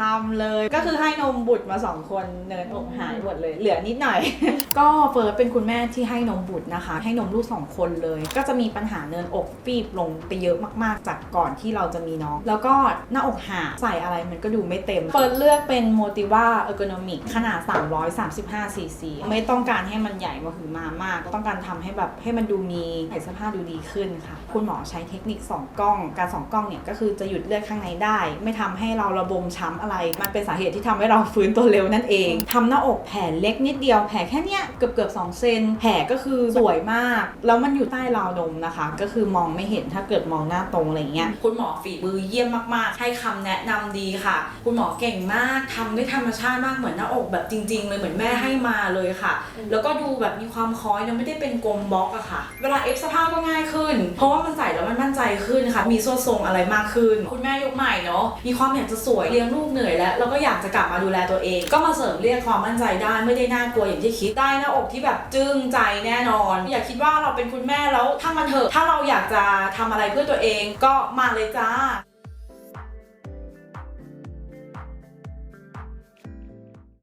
ทำเลย ก็คือให้นมบุตรมาสองคนเนินอกหายหมดเลย เหลือนิดหน่อย ก็เฟิร์สเป็นคุณแม่ที่ให้นมบุตรนะคะ ให้นมลูกสองคนเลย ก็จะมีปัญหาเนินอกฟีบลงไปเยอะมากๆ จากก่อนที่เราจะมีน้อง แล้วก็หน้าอกหาใส่อะไรมันก็ดูไม่เต็ม เฟิร์สเลือกเป็น Motiva Ergonomic ขนาด 335ซีซีไม่ต้องการให้มันใหญ่มาหือมามาก ต้องการทำให้แบบให้มันดูมีใส่เสื้อกสภาดูดีขึ้นค่ะ คุณหมอใช้เทคนิคสองกล้อง การสองกล้องเนี่ยก็คือจะหยุดเลือดข้างในได้ ไม่ทำให้เราระบมช้ำอะไรมันเป็นสาเหตุที่ทำให้เราฟื้นตัวเร็วนั่นเองทำหน้าอกแผลเล็กนิดเดียวแผลแค่เนี้ยเกือบเกือบๆ2เซนแผลก็คือสวยมาก แล้วมันอยู่ใต้ราวนมนะคะ ก็คือมองไม่เห็นถ้าเกิดมองหน้าตรงอะไรเงี้ยคุณหมอฝีมือเยี่ยมมากๆ ให้คำแนะนำดีค่ะ คุณหมอเก่งมากทำด้วยธรรมชาติมากเหมือนหน้าอกแบบจริง ๆ เลยเหมือนแม่ให้มาเลยค่ะ แล้วก็ดูแบบมีความคล้อยนะไม่ได้เป็นกลมบล็อกอะค่ะ เวลาเอฟสภาพก็ง่ายขึ้น เพราะว่ามันใส่แล้วมันมั่นใจขึ้นค่ะ มีส่วนทรงอะไรมากขึ้น คุณแม่ยุคใหม่เนาะมีความอยากจะสวยเลี้ยงลูกเนื่อยแล้วเราก็อยากจะกลับมาดูแลตัวเอง ก็มาเสริมเรียกความมั่นใจได้ไม่ได้น่ากลัวอย่างที่คิดได้หน้าอกที่แบบจึ้งใจแน่นอน อย่าคิดว่าเราเป็นคุณแม่แล้วถ้างมันเถอะถ้าเราอยากจะทำอะไรเพื่อตัวเองก็มาเลยจ้า